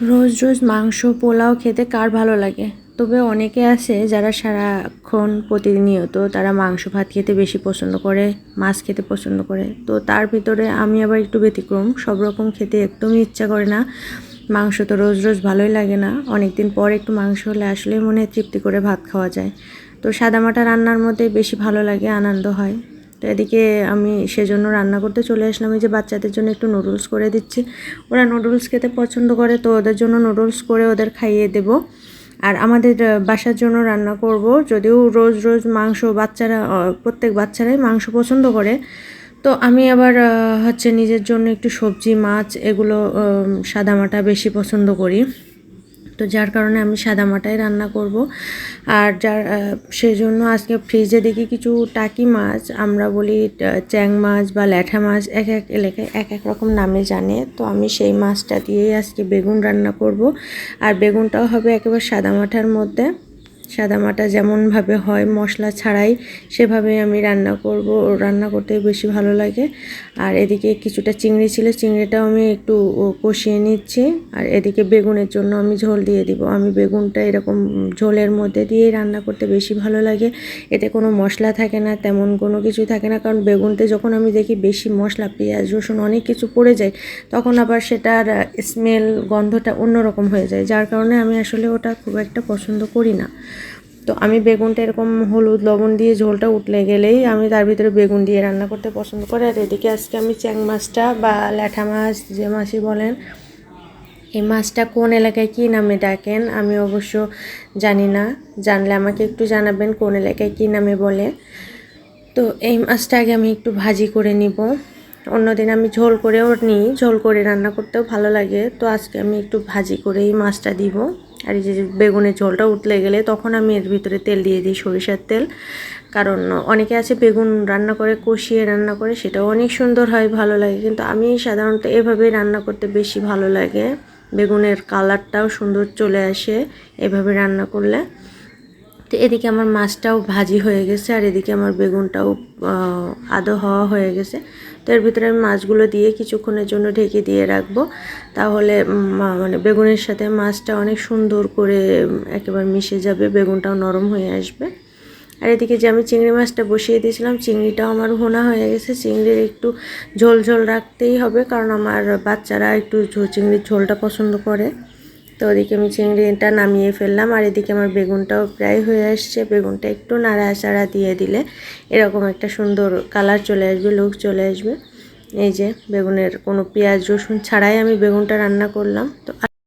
রোজ রোজ মাংস, পোলাও খেতে কার ভালো লাগে? তবে অনেকে আছে যারা সারাক্ষণ প্রতিনিয়ত তারা মাংস, ভাত খেতে বেশি পছন্দ করে, মাছ খেতে পছন্দ করে। তো তার ভিতরে আমি আবার একটু ব্যতিক্রম। সব রকম খেতে একদমই ইচ্ছা করে না। মাংস তো রোজ রোজ ভালোই লাগে না। অনেক দিন পর একটু মাংস হলে আসলে মনে তৃপ্তি করে ভাত খাওয়া যায়। তো সাদামাটা রান্নার মধ্যে বেশি ভালো লাগে, আনন্দ হয়। তো এদিকে আমি সেজন্য রান্না করতে চলে আসলাম। এই যে বাচ্চাদের জন্য একটু নুডলস করে দিচ্ছি। ওরা নুডলস খেতে পছন্দ করে, তো ওদের জন্য নুডলস করে ওদের খাইয়ে দেব। আর আমাদের বাসার জন্য রান্না করব। যদিও রোজ রোজ মাংস বাচ্চারা প্রত্যেক বাচ্চারাই মাংস পছন্দ করে। তো আমি আবার হচ্ছে নিজের জন্য একটু সবজি, মাছ এগুলো সাদামাটা বেশি পছন্দ করি। তো যার কারণে আমি সাদা মাটাই রান্না করব। আর যার সেজন্য সেই জন্য আজকে ফ্রিজে দেখি কিছু টাকি মাছ, আমরা বলি চ্যাং মাছ বা ল্যাঠা মাছ, এক এক এলাকায় এক এক রকম নামে জানে। তো আমি সেই মাছটা দিয়েই আজকে বেগুন রান্না করব। আর বেগুনটাও হবে একেবারে সাদা মাঠার মধ্যে। সাদামাটা যেমনভাবে হয় মশলা ছাড়াই সেভাবে আমি রান্না করব। রান্না করতে বেশি ভালো লাগে। আর এদিকে কিছুটা চিংড়ি ছিল, চিংড়িটাও আমি একটু কষিয়ে নিচ্ছি। আর এদিকে বেগুনের জন্য আমি ঝোল দিয়ে দিব। আমি বেগুনটা এরকম ঝোলের মধ্যে দিয়েই রান্না করতে বেশি ভালো লাগে। এতে কোনো মশলা থাকে না, তেমন কোনো কিছু থাকে না। কারণ বেগুনতে যখন আমি দেখি বেশি মশলা, পেঁয়াজ, রসুন অনেক কিছু পড়ে যায়, তখন আবার সেটার স্মেল, গন্ধটা অন্যরকম হয়ে যায়। যার কারণে আমি আসলে ওটা খুব একটা পছন্দ করি না। তো আমি বেগুনটা এরকম হলুদ লবণ দিয়ে ঝোলটা উঠলে গেলেই আমি তার ভিতরে বেগুন দিয়ে রান্না করতে পছন্দ করি। আর এদিকে আজকে আমি চ্যাং মাছটা বা ল্যাঠা মাছ যে মাছই বলেন, এই মাছটা কোন এলাকায় কী নামে ডাকেন আমি অবশ্য জানি না। জানলে আমাকে একটু জানাবেন কোন এলাকায় কী নামে বলে। তো এই মাছটা আগে আমি একটু ভাজি করে নিব। অন্যদিন আমি ঝোল করেও নিই, ঝোল করে রান্না করতেও ভালো লাগে। তো আজকে আমি একটু ভাজি করে এই মাছটা দিব। আর এই যে বেগুনের ঝোলটা উঠলে গেলে তখন আমি এর ভিতরে তেল দিয়ে দিই সরিষার তেল। কারণ অনেকে আছে বেগুন রান্না করে, কষিয়ে রান্না করে, সেটাও অনেক সুন্দর হয়, ভালো লাগে। কিন্তু আমি সাধারণত এভাবেই রান্না করতে বেশি ভালো লাগে। বেগুনের কালারটাও সুন্দর চলে আসে এভাবে রান্না করলে। তো এদিকে আমার মাছটাও ভাজি হয়ে গেছে, আর এদিকে আমার বেগুনটাও আদো হওয়া হয়ে গেছে। এর ভিতরে আমি মাছগুলো দিয়ে কিছুক্ষণের জন্য ঢেকে দিয়ে রাখব। তাহলে মানে বেগুনের সাথে মাছটা অনেক সুন্দর করে একেবারে মিশে যাবে, বেগুনটাও নরম হয়ে আসবে। আর এদিকে যে আমি চিংড়ি মাছটা বসিয়ে দিয়েছিলাম, চিংড়িটাও আমার ভোনা হয়ে গেছে। চিংড়ির একটু ঝোল ঝোল রাখতেই হবে, কারণ আমার বাচ্চারা একটু চিংড়ির ঝোলটা পছন্দ করে। তো ওদিকে আমি চিংড়িটা নামিয়ে ফেললাম আর এদিকে আমার বেগুনটাও প্রায় হয়ে আসছে। বেগুনটা একটু নাড়া নাড়াচাড়া দিয়ে দিলে এরকম একটা সুন্দর কালার চলে আসবে লুক চলে আসবে। এই যে বেগুনের কোনো পেঁয়াজ রসুন ছাড়াই আমি বেগুনটা রান্না করলাম। তো